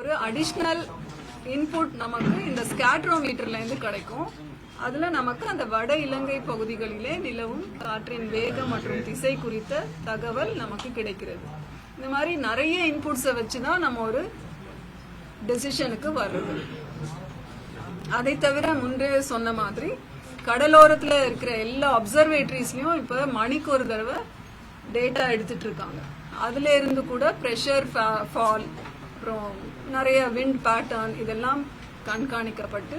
ஒரு additional input நமக்கு இந்த ஸ்கேட்ரோமீட்டர்ல இருந்து கிடைக்கும். அதுல நமக்கு அந்த வட இலங்கை பகுதிகளிலே நிலவும் காற்றின் வேகம் மற்றும் திசை குறித்த தகவல் நமக்கு கிடைக்கிறது. இந்த மாதிரி நிறைய இன்புட்ஸை வச்சு தான் நம்ம ஒரு டெசிஷனுக்கு வர்றது. அதை தவிர முன்பே சொன்ன மாதிரி கடலோரத்துல இருக்கிற எல்லா அப்சர்வேட்டரிஸ்லயும் இப்ப மணிக்கு ஒரு தடவை டேட்டா எடுத்துட்டு இருக்காங்க. அதுல இருந்து கூட ப்ரெஷர் ஃபால் அப்புறம் நிறைய விண்ட் பேட்டர்ன் இதெல்லாம் கண்காணிக்கப்பட்டு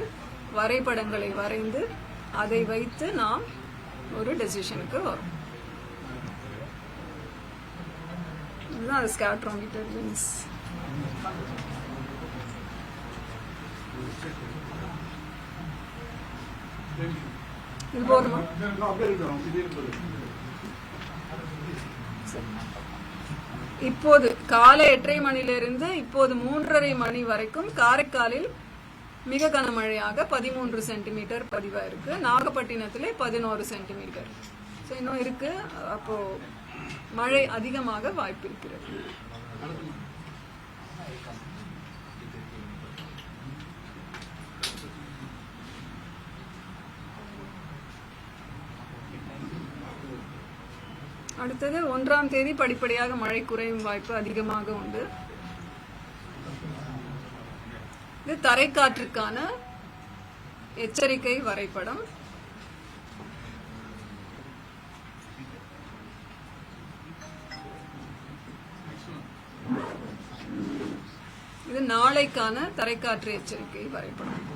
வரைபடங்களை வரைந்து அதை வைத்து நாம் ஒரு டெசிஷனுக்கு வரும். இதுதான் ஸ்கேட்ரோமீட்டர் மீன்ஸ் இது போதுமா? இப்போது காலை எட்டரை மணியிலிருந்து இப்போது மூன்றரை மணி வரைக்கும் காரைக்காலில் மிக கனமழையாக பதிமூன்று சென்டிமீட்டர் பதிவாயிருக்கு நாகப்பட்டினத்திலே பதினோரு சென்டிமீட்டர். ஸோ இன்னும் இருக்கு. அப்போ மழை அதிகமாக வாய்ப்பு இருக்கிறது அடுத்தது ஒன்றாம் தேதி படிப்படியாக மழை குறையும் வாய்ப்பு அதிகமாக உண்டு. இது தரைக்காற்றுக்கான எச்சரிக்கை வரைபடம். இது நாளைக்கான தரைக்காற்று எச்சரிக்கை வரைபடம்.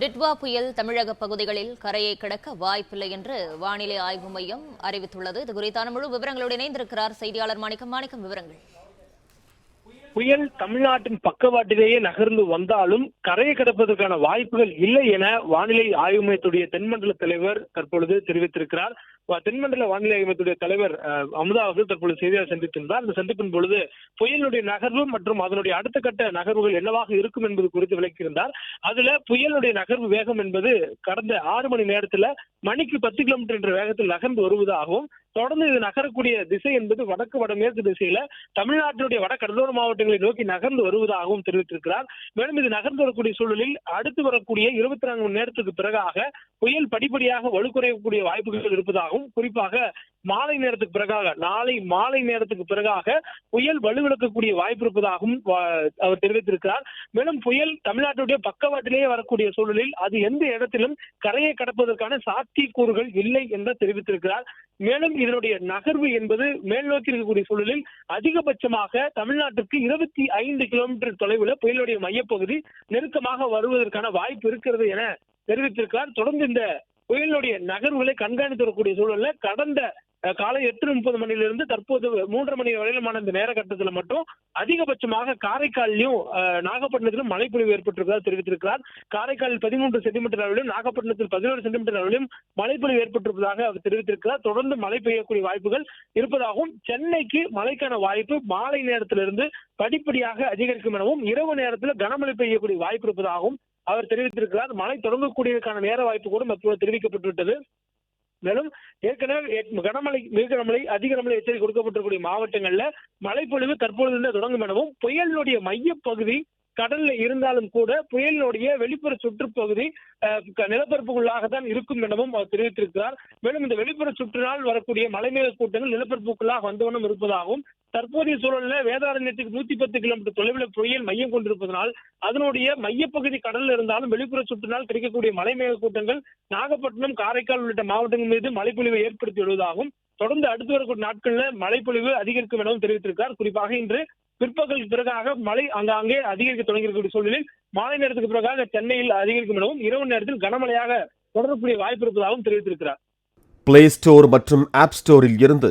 டிட்வா புயல் தமிழக பகுதிகளில் கரையை கடக்க வாய்ப்பில்லை என்று வானிலை ஆய்வு மையம் அறிவித்துள்ளது. இது குறித்தான முழு விவரங்களோடு இணைந்திருக்கிறார் செய்தியாளர் மாணிக்கம். மாணிக்கம் விவரங்கள். புயல் தமிழ்நாட்டின் பக்கவாட்டிலேயே நகர்ந்து வந்தாலும் கரையை கடப்பதற்கான வாய்ப்புகள் இல்லை என வானிலை ஆய்வு மையத்துடைய தென்மண்டல தலைவர் தற்பொழுது தெரிவித்திருக்கிறார். தென்மண்டல வானிலை அமைப்புடைய தலைவர் அஹ், அமுதா அவர்கள் தற்போது செய்தியாளர் சந்தித்திருந்தார். அந்த சந்திப்பின் பொழுது புயலுடைய நகர்வு மற்றும் அதனுடைய அடுத்த கட்ட நகர்வுகள் என்னவாக இருக்கும் என்பது குறித்து விளக்கியிருந்தார். அதுல புயலுடைய நகர்வு வேகம் என்பது கடந்த ஆறு மணி நேரத்துல மணிக்கு பத்து கிலோமீட்டர் என்ற வேகத்தில் நகர்ந்து வருவதாகவும் தொடர்ந்து இது நகரக்கூடிய திசை என்பது வடக்கு வடமேற்கு திசையில தமிழ்நாட்டினுடைய வட கடலோர மாவட்டங்களை நோக்கி நகர்ந்து வருவதாகவும் தெரிவித்திருக்கிறார். மேலும் இது நகர்ந்து வரக்கூடிய சூழலில் அடுத்து வரக்கூடிய இருபத்தி நான்கு மணி நேரத்துக்கு பிறகாக புயல் படிப்படியாக வலுக்குறையக்கூடிய வாய்ப்புகள் இருப்பதாகவும் குறிப்பாக மாலை நேரத்துக்கு பிறகாக நாளை மாலை நேரத்துக்கு பிறகாக புயல் வலுவிழக்கக்கூடிய வாய்ப்பு இருப்பதாகவும் அவர் தெரிவித்திருக்கிறார். மேலும் புயல் தமிழ்நாட்டுடைய பக்கவாட்டிலேயே வரக்கூடிய சூழலில் அது எந்த இடத்திலும் கரையை கடப்பதற்கான சாத்தியக்கூறுகள் இல்லை என்று தெரிவித்திருக்கிறார். மேலும் இதனுடைய நகர்வு என்பது மேல் நோக்கி இருக்கக்கூடிய சூழலில் அதிகபட்சமாக தமிழ்நாட்டிற்கு இருபத்தி ஐந்து கிலோமீட்டர் தொலைவில் புயலுடைய மையப்பகுதி நெருக்கமாக வருவதற்கான வாய்ப்பு இருக்கிறது என தெரிவித்திருக்கிறார். தொடர்ந்து இந்த புயலுடைய நகர்வுகளை கண்காணித்து வரக்கூடிய சூழல்ல கடந்த காலை எட்டு முப்பது மணியிலிருந்து தற்போது மூன்றரை மணி வரையிலுமான இந்த நேர கட்டத்துல மட்டும் அதிகபட்சமாக காரைக்காலிலும் அஹ், நாகப்பட்டினத்திலும் மழைப்பொழிவு ஏற்பட்டிருப்பதாக தெரிவித்திருக்கிறார். காரைக்காலில் பதிமூன்று சென்டிமீட்டர் அளவிலும் நாகப்பட்டினத்தில் பதினோரு சென்டிமீட்டர் அளவிலும் மழைப்பொழிவு ஏற்பட்டிருப்பதாக அவர் தெரிவித்திருக்கிறார். தொடர்ந்து மழை பெய்யக்கூடிய வாய்ப்புகள் இருப்பதாகவும் சென்னைக்கு மழைக்கான வாய்ப்பு மாலை நேரத்திலிருந்து படிப்படியாக அதிகரிக்கும் எனவும் இரவு நேரத்தில் கனமழை பெய்யக்கூடிய வாய்ப்பு இருப்பதாகவும் அவர் தெரிவித்திருக்கிறார். மழை தொடங்கக்கூடியதற்கான நேர வாய்ப்பு கூட தற்போது தெரிவிக்கப்பட்டுவிட்டது மேலும் ஏற்கனவே கனமழை மிக கனமழை அதிக கனமழை எச்சரிக்கை கொடுக்கப்பட்டிருக்கூடிய மாவட்டங்கள்ல மழைப்பொழிவு தற்பொழுது தொடங்கும் எனவும் புயலினுடைய மையப்பகுதி கடல்ல இருந்தாலும் கூட புயலினுடைய வெளிப்புற சுற்றுப்பகுதி அஹ், நிலப்பரப்புக்குள்ளாகத்தான் இருக்கும் எனவும் அவர் தெரிவித்திருக்கிறார். மேலும் இந்த வெளிப்புற சுற்றினால் வரக்கூடிய மலைமேக கூட்டங்கள் நிலப்பரப்புக்குள்ளாக வந்தவண்ணம் இருப்பதாகவும் தற்போதைய சூழல்ல வேதாரண்யத்துக்கு நூத்தி பத்து கிலோமீட்டர் தொலைவில் புயல் மையம் கொண்டிருப்பதனால் அதனுடைய மையப்பகுதி கடல்ல இருந்தாலும் வெளிப்புற சுற்றினால் கிடைக்கக்கூடிய மலைமேக கூட்டங்கள் நாகப்பட்டினம் காரைக்கால் உள்ளிட்ட மாவட்டங்கள் மீது மழைப்பொழிவை ஏற்படுத்தி வருவதாகவும் தொடர்ந்து அடுத்து வரக்கூடிய நாட்கள்ல மழைப்பொழிவு அதிகரிக்கும் எனவும் தெரிவித்திருக்கிறார். குறிப்பாக இன்று பிற்பகல் பிறகாக மழை அங்காங்கே அதிகரிக்க தொடங்கியிருக்கக்கூடிய சூழலில் மாலை நேரத்துக்கு பிறகாக சென்னையில் அதிகரிக்கும் எனவும் இரவு நேரத்தில் கனமழையாக தொடரக்கூடிய வாய்ப்பு இருப்பதாகவும் தெரிவித்திருக்கிறார். பிளே ஸ்டோர் மற்றும் ஆப் ஸ்டோரில் இருந்து